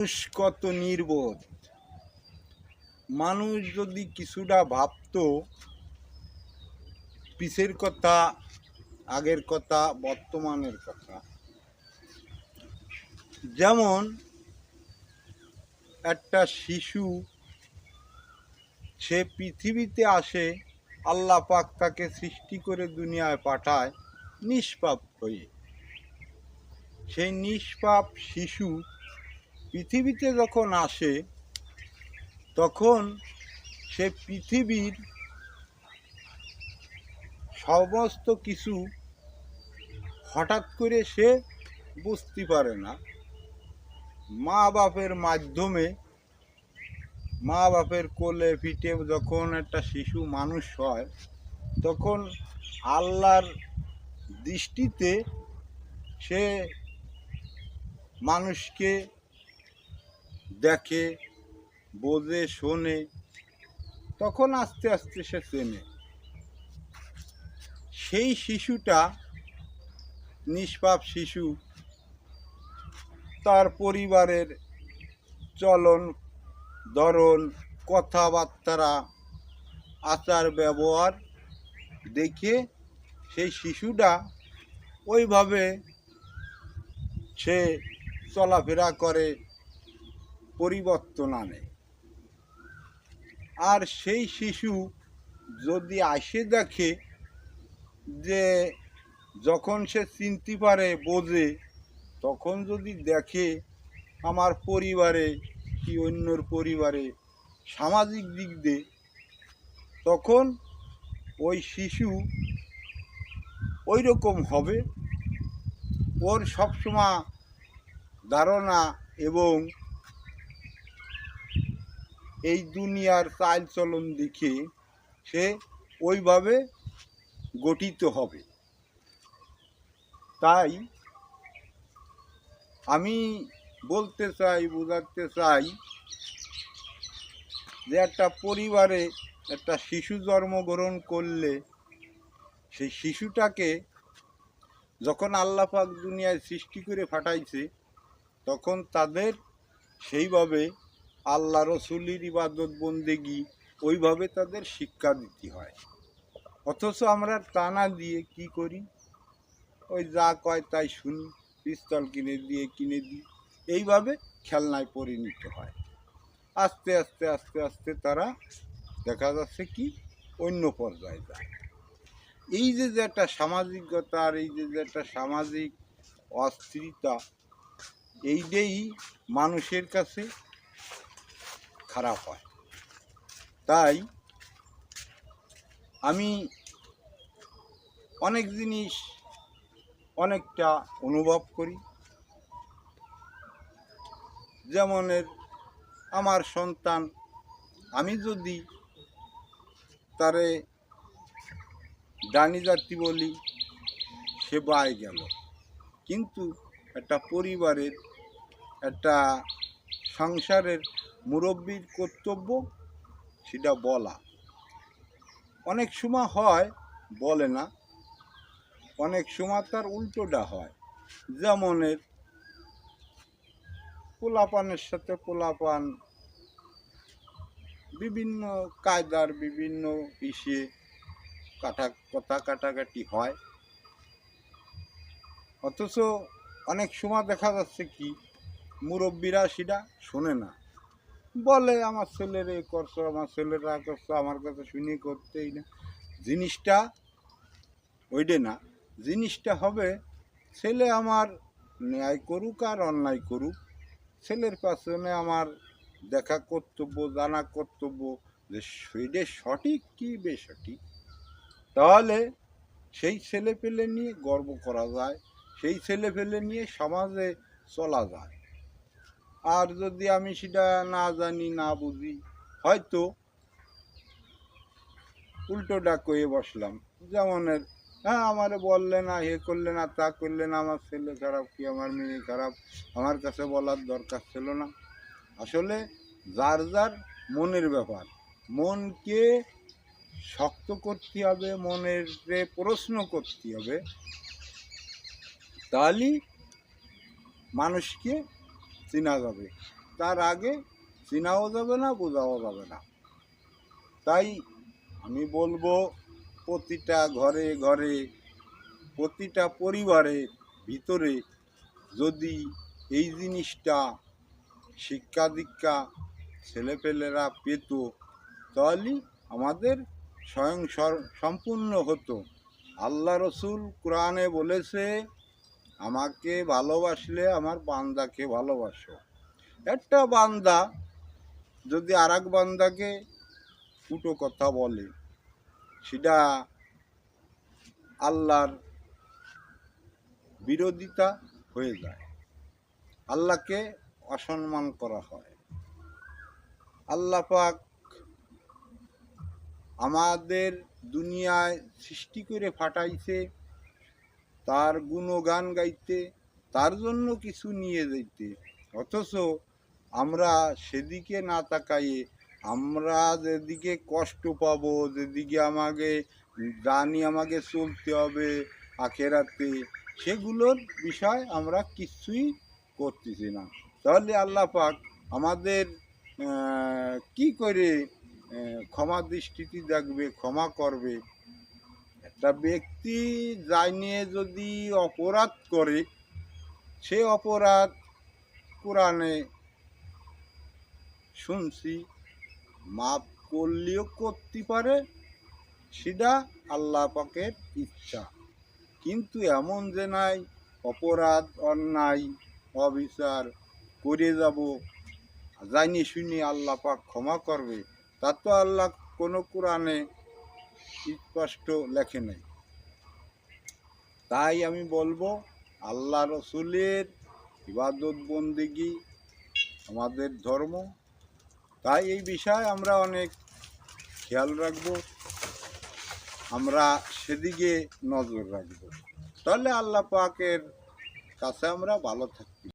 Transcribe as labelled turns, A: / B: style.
A: মানুষ কত নির্বোধ। মানুষ যদি কিছুটা ভাবতো পিছের কথা, আগের কথা, বর্তমানের কথা। যেমন, একটা শিশু, সে পৃথিবীতে আসে, আল্লাহ পাক তাকে সৃষ্টি করে দুনিয়ায় পাঠায় নিষ্পাপ হয়ে। সেই নিষ্পাপ শিশু পৃথিবীতে যখন আসে, তখন সে পৃথিবীর সমস্ত কিছু হঠাৎ করে সে বুঝতে পারে না। মা বাপের মাধ্যমে মা বাপের কোলে পিঠে যখন একটা শিশু মানুষ হয়, তখন আল্লাহর দৃষ্টিতে সে মানুষকে দেখে, বোঝে, শোনে, তখন আস্তে আস্তে সে চেনে। সেই শিশুটা নিষ্পাপ শিশু, তার পরিবারের চলন, ধরন, কথাবার্তারা আচার, ব্যবহার দেখে সেই শিশুটা ওইভাবে সে চলাফেরা করে পরিবর্তন আনে। আর সেই শিশু যদি আসে দেখে যে যখন সে চিনতে পারে, বোঝে, তখন যদি দেখে আমার পরিবারে কি অন্যর পরিবারে সামাজিক দিক দিয়ে, তখন ওই শিশু ওই রকম হবে। ওর সবসময় ধারণা এবং এই দুনিয়ার চাল চলন দেখে সে ওইভাবে গঠিত হবে। তাই আমি বলতে চাই, বোঝাতে চাই যে একটা পরিবারে একটা শিশু জন্মগ্রহণ করলে সেই শিশুটাকে যখন আল্লাহ পাক দুনিয়ায় সৃষ্টি করে ফাটাইছে তখন তাদের সেইভাবে আল্লাহ রসুলির ইবাদত বন্দেগি, ওইভাবে তাদের শিক্ষা দিতে হয়। অথচ আমরা টানা দিয়ে কি করি? ওই যা কয় তাই শুনি, পিস্তল কিনে দিয়ে কিনে দিই। এইভাবে খেলনায় পরিণত হয়। আস্তে আস্তে আস্তে আস্তে তারা দেখা যাচ্ছে কি অন্য পর্যায়ে যায়। এই যে যে একটা সামাজিকতা আর এই যে যে একটা সামাজিক অস্থিরতা, এইটাই মানুষের কাছে খারাপ হয়। তাই আমি অনেক জিনিস অনেকটা অনুভব করি। যেমনের আমার সন্তান, আমি যদি তারে ডানি জাতি বলি, সে বায় গেল। কিন্তু একটা পরিবারের, একটা সংসারের মুরব্বীর কর্তব্য, সেটা বলা। অনেক সময় হয়, বলে না। অনেক সময় তার উল্টোটা হয়। যেমনের পোলাপানের সাথে পোলাপান, বিভিন্ন কায়দার বিভিন্ন ইসে কাটা, কথা কাটাকাটি হয়। অথচ অনেক সময় দেখা যাচ্ছে কি, মুরব্বীরা সেটা শোনে না। বলে, আমার ছেলের এই করছ, আমার ছেলেরা করছ, আমার কথা শুনে করতেই না। জিনিসটা ওইটে না। জিনিসটা হবে, ছেলে আমার ন্যায় করুক আর অন্যায় করুক। ছেলের পাশনে আমার দেখা কর্তব্য, জানা কর্তব্য যে সেটা সঠিক কি বেসঠিক তাহলে সেই ছেলে পেলে নিয়ে গর্ব করা যায়, সেই ছেলে পেলে নিয়ে সমাজে চলা যায়। আর যদি আমি সেটা না জানি, না বুঝি, হয়তো উল্টোটা কয়ে বসলাম। যেমনের হ্যাঁ আমারে বললে না, এ করলে না, তা করলে না, আমার ছেলে খারাপ কি, আমার মেয়ে খারাপ, আমার কাছে বলার দরকার ছিল না। আসলে যার যার মনের ব্যাপার মনকে শক্ত করতে হবে, মনের প্রশ্ন করতে হবে তাহলেই মানুষকে চেনা যাবে। তার আগে চেনাও যাবে না, বোঝাও যাবে না। তাই আমি বলব, প্রতিটা ঘরে ঘরে, প্রতিটা পরিবারের ভিতরে যদি এই জিনিসটা শিক্ষা দীক্ষা ছেলেপেলেরা পেত, তাহলে আমাদের স্বয়ং সম্পূর্ণ হতো। আল্লাহ রসুল কোরআনে বলেছে আমাকে ভালোবাসলে আমার বান্দাকে ভালোবাসো। একটা বান্দা যদি আর এক বান্দাকে ফুটো কথা বলে, সেটা আল্লাহর বিরোধিতা হয়ে যায়। আল্লাহকে অসম্মান করা হয়। আল্লাহ পাক আমাদের দুনিয়ায় সৃষ্টি করে ফাটাইছে। তার গুণগান গাইতে, তার জন্য কিছু নিয়ে যাইতে। অথচ আমরা সেদিকে না তাকাইয়ে, আমরা যেদিকে কষ্ট পাবো, যেদিকে আমাকে জানি আমাকে চলতে হবে আখেরাতে, সেগুলোর বিষয় আমরা কিছুই করতেছি না। তাহলে আল্লাহ পাক আমাদের কি করে ক্ষমা দৃষ্টিতে দেখবে, ক্ষমা করবে? একটা ব্যক্তি যাই নিয়ে যদি অপরাধ করে, সে অপরাধ কোরআনে শুনছি মাপ করলেও করতে পারে, সেটা আল্লাহ পাকের ইচ্ছা। কিন্তু এমন যে নাই, অপরাধ, অন্যায়, অবিচার করে যাব, জানি শুনি আল্লাহ পাক ক্ষমা করবে, তা তো আল্লাহ কোনো কোরআনে স্পষ্ট লেখে নাই। তাই আমি বলব, আল্লাহ রসুলের ইবাদত বন্দিগি আমাদের ধর্ম। তাই এই বিষয়ে আমরা অনেক খেয়াল রাখব। আমরা সেদিকে নজর রাখব। তাহলে আল্লাহ পাকের কাছে আমরা ভালো থাকতে